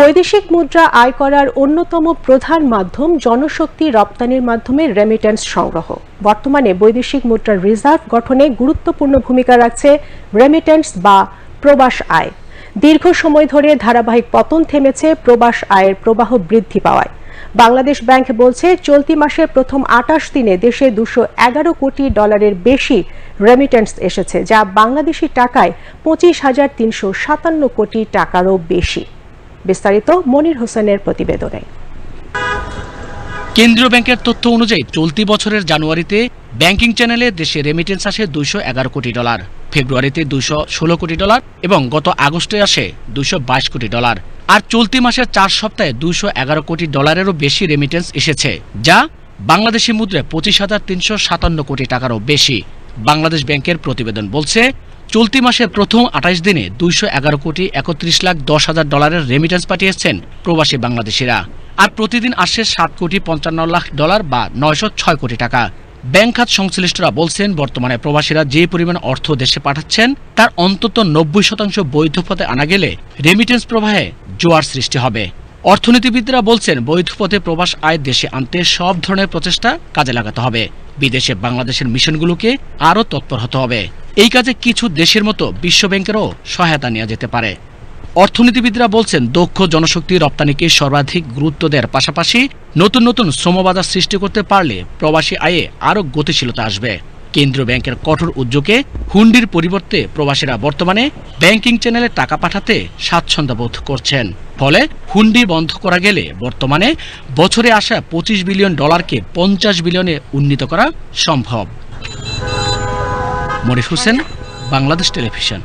বৈদেশিক মুদ্রা আয় করার অন্যতম প্রধান মাধ্যম জনশক্তি রপ্তানির মাধ্যমে রেমিটেন্স সংগ্রহ। বর্তমানে বৈদেশিক মুদ্রার রিজার্ভ গঠনে গুরুত্বপূর্ণ ভূমিকা রাখছে রেমিটেন্স বা প্রবাস আয়। দীর্ঘ সময় ধরে ধারাবাহিক পতন থেমেছে প্রবাস আয়ের প্রবাহ বৃদ্ধি পাওয়ায়। বাংলাদেশ ব্যাংক বলছে, চলতি মাসের প্রথম আটাশ দিনে দেশে দুশো এগারো কোটি ডলারের বেশি রেমিটেন্স এসেছে, যা বাংলাদেশি টাকায় পঁচিশ হাজার তিনশো সাতান্ন কোটি টাকারও বেশি। বিস্তারিত মনির হোসেনের প্রতিবেদনে। কেন্দ্রীয় ব্যাংকের তথ্য অনুযায়ী, চলতি বছরের জানুয়ারিতে ব্যাংকিং চ্যানেলে দেশে রেমিটেন্স আসে দুইশো এগারো কোটি ডলার, ফেব্রুয়ারিতে দুইশো ষোলো কোটি ডলার এবং গত আগস্টে আসে দুইশো বাইশ কোটি ডলার। আর চলতি মাসের চার সপ্তাহে দুইশো এগারো কোটি ডলারেরও বেশি রেমিটেন্স এসেছে, যা বাংলাদেশি মুদ্রায় পঁচিশ হাজার তিনশো সাতান্ন কোটি টাকারও বেশি। বাংলাদেশ ব্যাংকের প্রতিবেদন বলছে চলতি মাসের প্রথম আঠাইশ দিনে দুইশো এগারো কোটি একত্রিশ লাখ দশ হাজার ডলারের রেমিটেন্স পাঠিয়েছেন প্রবাসী বাংলাদেশিরা। আর প্রতিদিন আসে সাত কোটি পঞ্চান্ন লাখ ডলার বা নয়শো ছয় কোটি টাকা। ব্যাংক খাত সংশ্লিষ্টরা বলছেন, বর্তমানে প্রবাসীরা যে পরিমাণ অর্থ দেশে পাঠাচ্ছেন, তার অন্তত নব্বই শতাংশ বৈধ পথে আনা গেলে রেমিটেন্স প্রবাহে জোয়ার সৃষ্টি হবে। অর্থনীতিবিদরা বলছেন বৈধ পথে প্রবাস আয় দেশে আনতে সব ধরনের প্রচেষ্টা কাজে লাগাতে হবে। বিদেশে বাংলাদেশের মিশনগুলোকে আরও তৎপর হতে হবে। এই কাজে কিছু দেশের মতো বিশ্ব ব্যাংকেরও সহায়তা নেওয়া যেতে পারে। অর্থনীতিবিদরা বলছেন, দক্ষ জনশক্তি রপ্তানিকে সর্বাধিক গুরুত্ব দেওয়ার পাশাপাশি নতুন নতুন শ্রমবাজার সৃষ্টি করতে পারলে প্রবাসী আয়ে আরও গতিশীলতা আসবে। কেন্দ্রীয় ব্যাংকের কঠোর উদ্যোগে হুন্ডির পরিবর্তে প্রবাসীরা বর্তমানে ব্যাংকিং চ্যানেলে টাকা পাঠাতে স্বাচ্ছন্দ্য বোধ করছেন। ফলে হুন্ডি বন্ধ করা গেলে বর্তমানে বছরে আসা পঁচিশ বিলিয়ন ডলারকে পঞ্চাশ বিলিয়নে উন্নীত করা সম্ভব। মরিস হোসেন বাংলাদেশ টেলিভিশন।